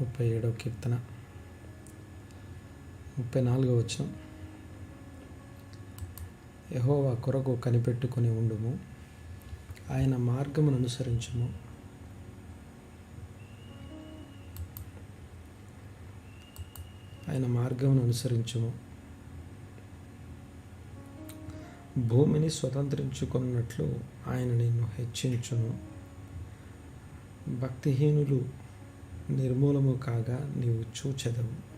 ముప్పై ఏడవ కీర్తన. ముప్పై నాలుగవ వచనం. యహోవా కొరకు కనిపెట్టుకుని ఉండుము. ఆయన మార్గమును అనుసరించుము. ఆయన మార్గమును అనుసరించుము. భూమిని స్వతంత్రించుకున్నట్లు ఆయన నిన్ను హెచ్చించును. భక్తిహీనులు నిర్మూలము కాగా నీవు చూచెదవు.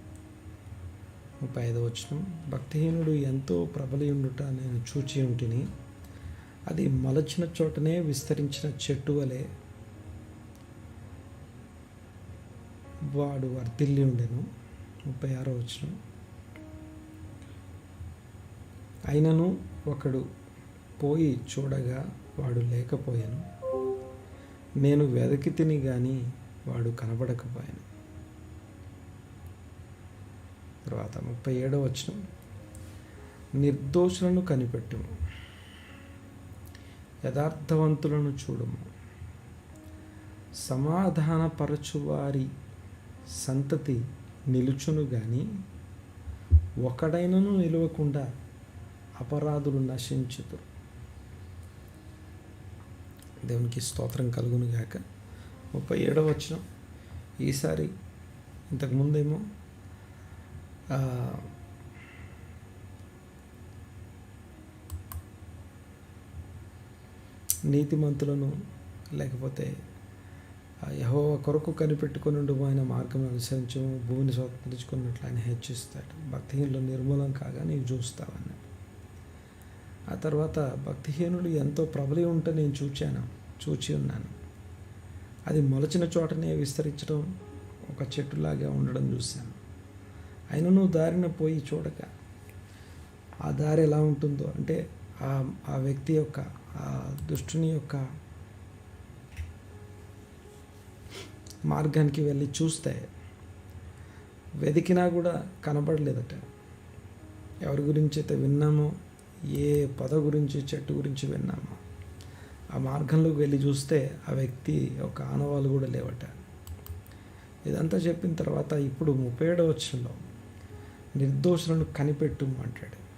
ముప్పై ఐదవ వచనం. భక్తిహీనుడు ఎంతో ప్రబలియుండుట నేను చూచి ఉంటిని అది మలచిన చోటనే విస్తరించిన చెట్టు వలె వాడు వర్ధిల్లి ఉండెను ముప్పై ఆరో వచనం. అయినను ఒకడు పోయి చూడగా వాడు లేకపోయాను. నేను వెదకి తిని కానీ వాడు కనబడకపోయాను. తర్వాత ముప్పై ఏడో వచ్చిన నిర్దోషులను కనిపెట్టుము యథార్థవంతులను చూడము. సమాధానపరచువారి సంతతి నిలుచును కానీ ఒకడైనను నిలవకుండా అపరాధులు నశించుతారు దేవునికి స్తోత్రం కలుగును గాక. ముప్పై ఏడవ వచ్చిన ఈసారి ఇంతకుముందేమో నీతిమంతులను లేకపోతే యహో కొరకు కనిపెట్టుకుని ఆయన మార్గం అనుసరించు భూమిని స్వతంత్రించుకున్నట్లు ఆయన హెచ్చిస్తాడు. భక్తిహీనులు నిర్మూలం కాగా నీవు చూస్తావని. ఆ తర్వాత భక్తిహీనుడు ఎంతో ప్రబలి ఉంటే నేను చూచాను చూచి ఉన్నాను. అది మొలచిన చోటనే విస్తరించడం ఒక చెట్టులాగా ఉండడం చూశాను. అయినను దారిన పోయి చూడక ఆ దారి ఎలా ఉంటుందో అంటే ఆ ఆ వ్యక్తి యొక్క ఆ దుష్టుని యొక్క మార్గానికి వెళ్ళి చూస్తే వెతికినా కూడా కనబడలేదట. ఎవరి గురించి అయితే విన్నామో ఏ పద గురించి చెట్టు గురించి విన్నామో ఆ మార్గంలోకి వెళ్ళి చూస్తే ఆ వ్యక్తి ఒక ఆనవాలు కూడా లేవట. ఇదంతా చెప్పిన తర్వాత ఇప్పుడు ముప్పై ఏడవ వచ్చంలో నిర్దోషులను కనిపెట్టుము అంటాడు.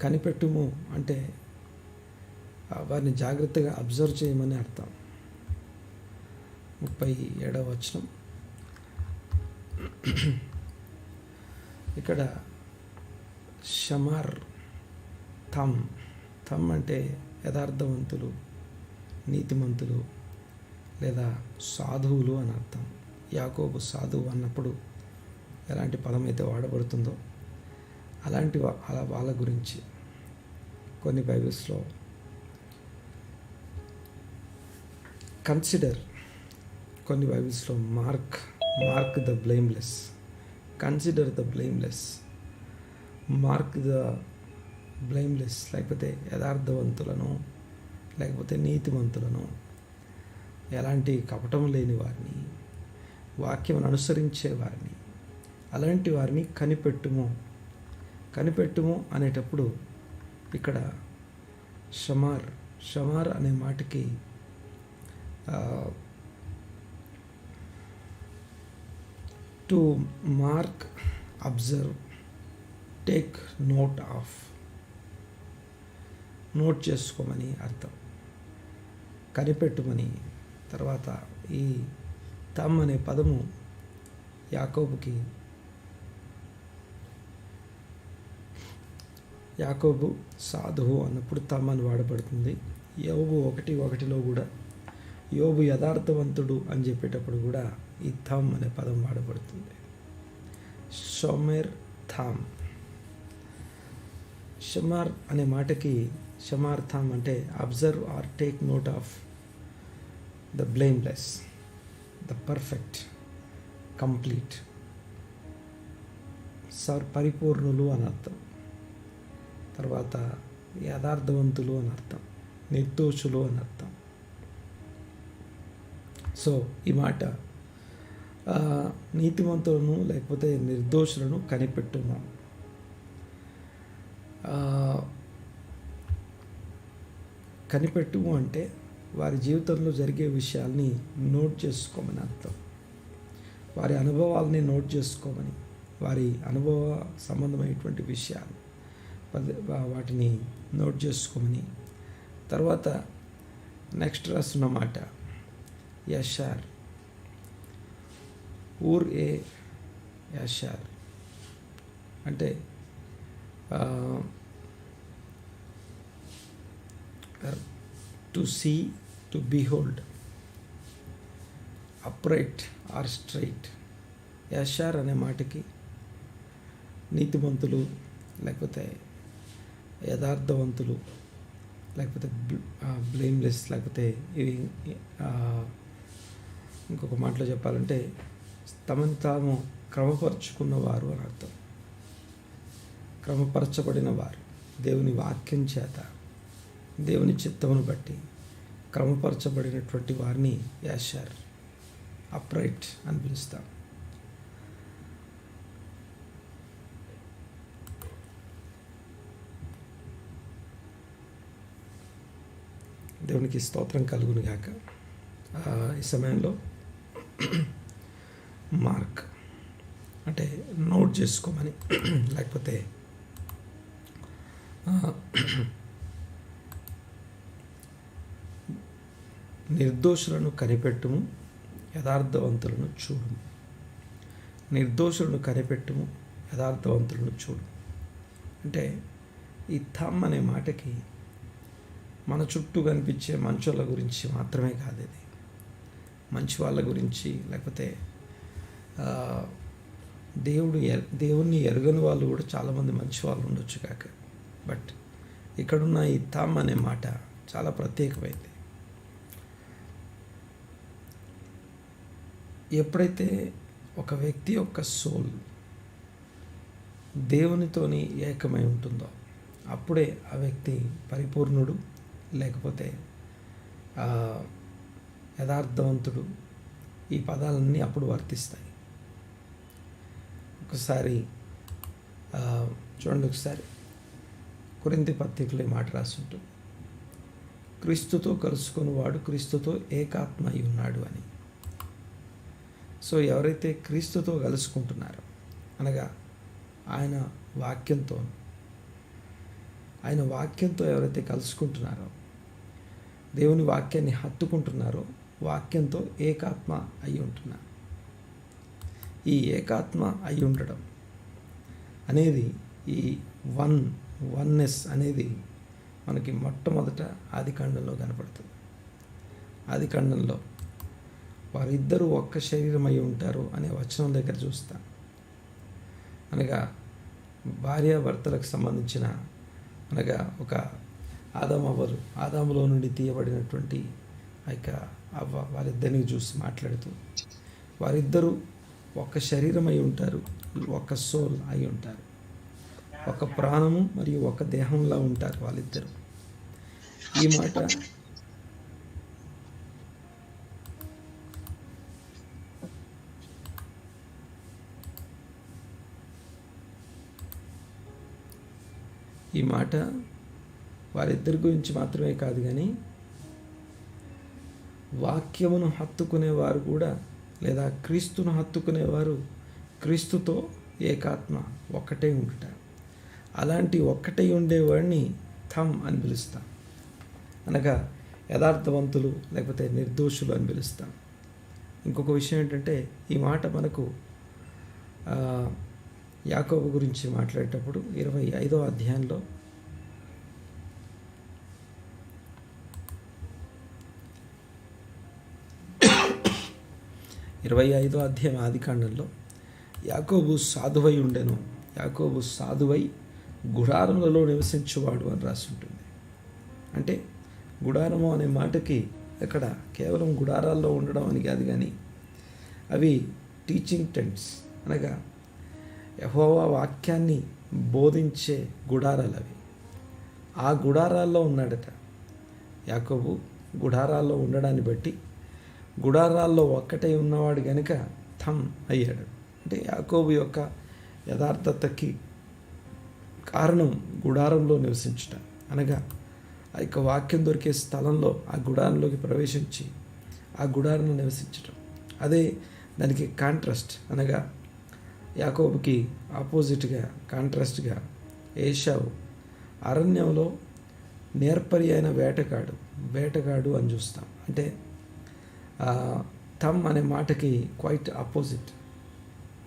కనిపెట్టుము అంటే వారిని జాగ్రత్తగా అబ్జర్వ్ చేయమని అర్థం. ముప్పై ఏడవ వచనం. ఇక్కడ షమార్ థమ్ థమ్ అంటే యథార్థవంతులు నీతిమంతులు లేదా సాధువులు అని అర్థం. యాకోబు సాధువు అన్నప్పుడు ఎలాంటి పదం అయితే వాడబడుతుందో అలాంటి వా- అలా వాళ్ళ గురించి కొన్ని బైబిల్స్లో కన్సిడర్ కొన్ని బైబిల్స్లో mark mark the blameless. Consider the blameless. Mark the blameless లేకపోతే యథార్థవంతులను లేకపోతే నీతివంతులను ఎలాంటి కపటం లేని వారిని వాక్యం అనుసరించే వారిని అలాంటి వారిని కనిపెట్టుము. కనిపెట్టుము అనేటప్పుడు ఇక్కడ షమార్ షమార్ అనే మాటకి to mark observe take note of note చేసుకోమని అర్థం. కనిపెట్టుమని తర్వాత ఈ తమ్ అనే పదము యాకోబుకి యాకోబు సాధువు అన్నప్పుడు తమ్ అని వాడబడుతుంది. యోబు ఒకటి ఒకటిలో కూడా యోబు యథార్థవంతుడు అని చెప్పేటప్పుడు కూడా ఈ థమ్ అనే పదం వాడబడుతుంది. షోమెర్ థామ్. షమర్ అనే మాటకి క్షమార్థం అంటే observe or take note of the blameless the perfect complete sir పరిపూర్ణులు అని అర్థం. తర్వాత యథార్థవంతులు అని అర్థం. నిర్దోషులు అని అర్థం. సో ఈ మాట నీతివంతులను లేకపోతే నిర్దోషులను కనిపెట్టున్నాను ఆ, కనిపెట్టుము అంటే వారి జీవితంలో జరిగే విషయాల్ని నోట్ చేసుకోమని అర్థం. వారి అనుభవాలని నోట్ చేసుకోమని వారి అనుభవ సంబంధమైనటువంటి విషయాలు వాటిని నోట్ చేసుకోమని. తర్వాత నెక్స్ట్ రాస్తున్న మాట యషార్ ఊర్ ఏ యషార్ అంటే to see to behold upright or straight యషార్ అనే మాటకి నీతిమంతులు లేకపోతే యథార్థవంతులు లేకపోతే బ్లేమ్లెస్ uh, లేకపోతే ఇవి uh, ఇంకొక మాటలో చెప్పాలంటే తమను తాము క్రమపరుచుకున్నవారు అని అర్థం. క్రమపరచబడిన వారు. దేవుని వాక్యం చేత దేవుని చిత్తమును బట్టి క్రమపరచబడినటువంటి వారిని యాషర్ అప్రైట్ అని పిలుస్తాం. దేవునికి స్తోత్రం కలుగును గాక. ఈ సమయంలో మార్క్ అంటే నోట్ చేసుకోమని లేకపోతే నిర్దోషులను కనిపెట్టుము యథార్థవంతులను చూడుము. నిర్దోషులను కనిపెట్టుము యథార్థవంతులను చూడు అంటే ఈ థమ్ అనే మాటకి మన చుట్టూ కనిపించే మంచోళ్ళ గురించి మాత్రమే కాదు ఇది. మంచి వాళ్ళ గురించి లేకపోతే దేవుడు ఎ- దేవుణ్ణి ఎరగని వాళ్ళు కూడా చాలామంది మంచి వాళ్ళు ఉండొచ్చు కాక. బట్ ఇక్కడున్న ఈ థమ్ అనే మాట చాలా ప్రత్యేకమైంది. ఎప్పుడైతే ఒక వ్యక్తి యొక్క సోల్ దేవునితోని ఏకమై ఉంటుందో అప్పుడే ఆ వ్యక్తి పరిపూర్ణుడు లేకపోతే యథార్థవంతుడు. ఈ పదాలన్నీ అప్పుడు వర్తిస్తాయి. ఒకసారి చూడండి ఒకసారి. కొరింతి పత్రికలో ఈ మాట రాసుంటుంది. క్రీస్తుతో కలుసుకుని వాడు క్రీస్తుతో ఏకాత్మ అయి ఉన్నాడు అని. సో ఎవరైతే క్రీస్తుతో కలుసుకుంటున్నారో అనగా ఆయన వాక్యంతో ఆయన వాక్యంతో ఎవరైతే కలుసుకుంటున్నారో దేవుని వాక్యాన్ని హత్తుకుంటున్నారో వాక్యంతో ఏకాత్మ అయి ఉంటున్నారు. ఈ ఏకాత్మ అయి ఉండడం అనేది ఈ వన్ వన్నెస్ అనేది మనకి మొట్టమొదట ఆది కాండంలో కనపడుతుంది. ఆది కాండంలో వారిద్దరూ ఒక్క శరీరమై ఉంటారు అనే వచనం దగ్గర చూస్తాం. అనగా భార్యాభర్తలకు సంబంధించిన అనగా ఒక ఆదామవ్వలు ఆదాములో నుండి తీయబడినటువంటి ఆ యొక్క అవ్వ వారిద్దరిని చూసి మాట్లాడుతూ వారిద్దరూ ఒక శరీరం అయి ఉంటారు ఒక సోల్ అయి ఉంటారు. ఒక ప్రాణము మరియు ఒక దేహంలా ఉంటారు వాళ్ళిద్దరూ. ఈ మాట ఈ మాట వారిద్దరి గురించి మాత్రమే కాదు కానీ వాక్యమును హత్తుకునేవారు కూడా లేదా క్రీస్తును హత్తుకునేవారు క్రీస్తుతో ఏకాత్మ ఒక్కటే ఉంట అలాంటి ఒక్కటే ఉండేవాడిని థమ్ అని పిలుస్తాం. అనగా యథార్థవంతులు లేకపోతే నిర్దోషులు అని పిలుస్తాం. ఇంకొక విషయం ఏంటంటే ఈ మాట మనకు యాకోబు గురించి మాట్లాడేటప్పుడు ఇరవై ఐదో అధ్యాయంలో ఇరవై ఐదో అధ్యాయం ఆది కాండంలో యాకోబు సాధువై ఉండెను. యాకోబు సాధువై గుడారములలో నివసించేవాడు అని రాసి ఉంటుంది అంటే గుడారము అనే మాటకి ఇక్కడ కేవలం గుడారాల్లో ఉండడం అని కాదు కానీ అవి టీచింగ్ టెంట్స్ అనగా యహోవా వాక్యాన్ని బోధించే గుడారాలు అవి. ఆ గుడారాల్లో ఉన్నాడట. యాకోబు గుడారాల్లో ఉండడాన్ని బట్టి గుడారాల్లో ఒక్కటే ఉన్నవాడు గనుక థమ్ అయ్యాడు. అంటే యాకోబు యొక్క యథార్థతకి కారణం గుడారంలో నివసించుట. అనగా ఆ యొక్క వాక్యం దొరికే స్థలంలో ఆ గుడారంలోకి ప్రవేశించి ఆ గుడారంలో నివసించడం అదే దానికి కాంట్రాస్ట్. అనగా యాకోబుకి ఆపోజిట్గా కాంట్రాస్ట్గా ఏషావు అరణ్యంలో నేర్పరి అయిన వేటగాడు వేటగాడు అని చూస్తాం. అంటే థమ్ అనే మాటకి క్వైట్ ఆపోజిట్.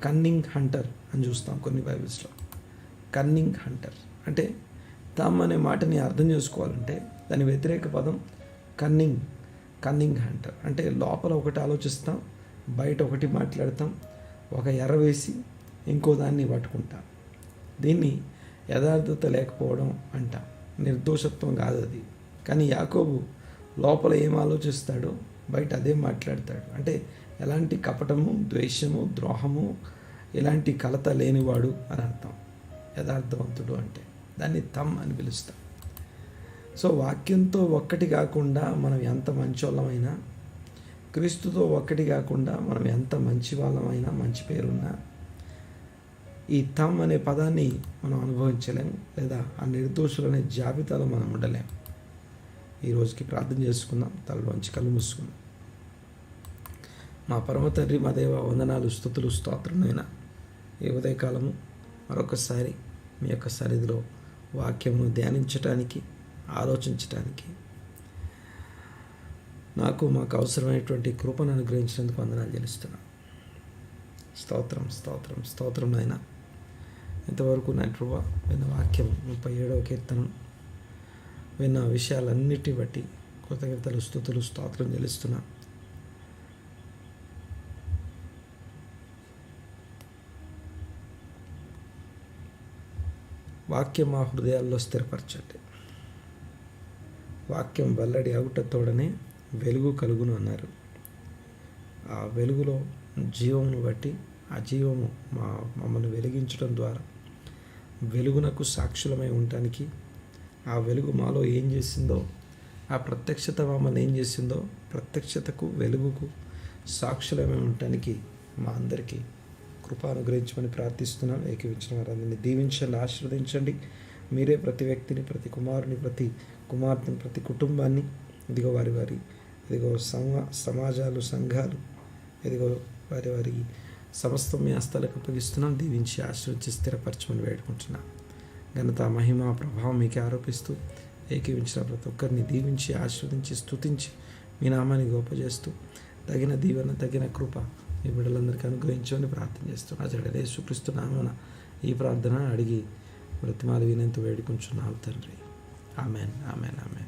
కన్నింగ్ హంటర్ అని చూస్తాం కొన్ని బైబిల్స్లో. Cunning hunter. అంటే థమ్ అనే మాటని అర్థం చేసుకోవాలంటే దాని వ్యతిరేక పదం కన్నింగ్ కన్నింగ్ హంటర్. అంటే లోపల ఒకటి ఆలోచిస్తాం బయట ఒకటి మాట్లాడతాం ఒక ఎర్ర వేసి ఇంకో దాన్ని పట్టుకుంటాం. దీన్ని యథార్థత లేకపోవడం అంటాం. నిర్దోషత్వం కాదు అది. కానీ యాకోబు లోపల ఏం ఆలోచిస్తాడో బయట అదే మాట్లాడతాడు. అంటే ఎలాంటి కపటము ద్వేషము ద్రోహము ఇలాంటి కలత లేనివాడు అని అర్థం. యథార్థవంతుడు అంటే. దాన్ని తమ్ అని పిలుస్తాం. సో వాక్యంతో ఒక్కటి కాకుండా మనం ఎంత మంచోళ్ళమైనా క్రీస్తుతో ఒక్కటి కాకుండా మనం ఎంత మంచి వాళ్ళమైనా మంచి పేరున్నా ఈ తమ్ అనే పదాన్ని మనం అనుభవించలేము లేదా ఆ నిర్దోషులు అనే జాబితాలో మనం ఉండలేము ఈ రోజుకి ప్రార్థన చేసుకుందాం తలలోంచి కళ్ళు మూసుకుందాం. మా పరమ తండ్రి మా దేవ వందనాలు స్థుతులు స్తోత్రమైన ఈ ఉదయకాలము మరొకసారి మీ యొక్క సన్నిధిలో వాక్యమును ధ్యానించటానికి ఆలోచించటానికి నాకు మాకు అవసరమైనటువంటి కృపను అనుగ్రహించినందుకు వందనాలు చెల్లిస్తున్నాను స్తోత్రం స్తోత్రం స్తోత్రం నాయన. ఇంతవరకు నా కృప విన్న వాక్యం ముప్పై ఏడవ కీర్తనం విన్న విషయాలన్నిటి బట్టి కృతజ్ఞతలు స్థుతులు స్తోత్రం చెల్లిస్తున్నా. వాక్యం మా హృదయాల్లో స్థిరపరచండి. వాక్యం వెల్లడి అవుటతోడనే వెలుగు కలుగును అన్నారు. ఆ వెలుగులో జీవమును బట్టి ఆ జీవము మా మమ్మల్ని వెలిగించడం ద్వారా వెలుగునకు సాక్షులమై ఉండటానికి ఆ వెలుగు మాలో ఏం చేసిందో ఆ ప్రత్యక్షత మమ్మల్ని ఏం చేసిందో ప్రత్యక్షతకు వెలుగుకు సాక్షులమై ఉండటానికి మా అందరికీ కృప అనుగ్రహించమని ప్రార్థిస్తున్నాం. ఏకీవించిన వారందరినీ దీవించండి ఆశీర్వదించండి. మీరే ప్రతి వ్యక్తిని ప్రతి కుమారుని ప్రతి కుమార్తెని ప్రతి కుటుంబాన్ని ఇదిగో వారి వారి ఇదిగో సమా సమాజాలు సంఘాలు ఇదిగో వారి వారి సమస్తం మీ హస్తాలకు అప్పగిస్తున్నాం. దీవించి ఆశ్రయించి స్థిరపరచమని వేడుకుంటున్నాం. ఘనత మహిమ ప్రభావం మీకే ఆరోపిస్తూ ఏకీవించిన ప్రతి ఒక్కరిని దీవించి ఆశ్రవదించి స్తుతించి మీ నామాన్ని గొప్ప చేస్తూ తగిన దీవెన తగిన కృప మీ బిడ్డలందరికీ అనుగ్రహించమని ప్రార్థన చేస్తున్నాను జడదే సుక్రీస్తు నామన ఈ ప్రార్థన అడిగి బ్రతిమాలు వినేంత వేడుకుంటున్నాను తండ్రి. Amen amen amen.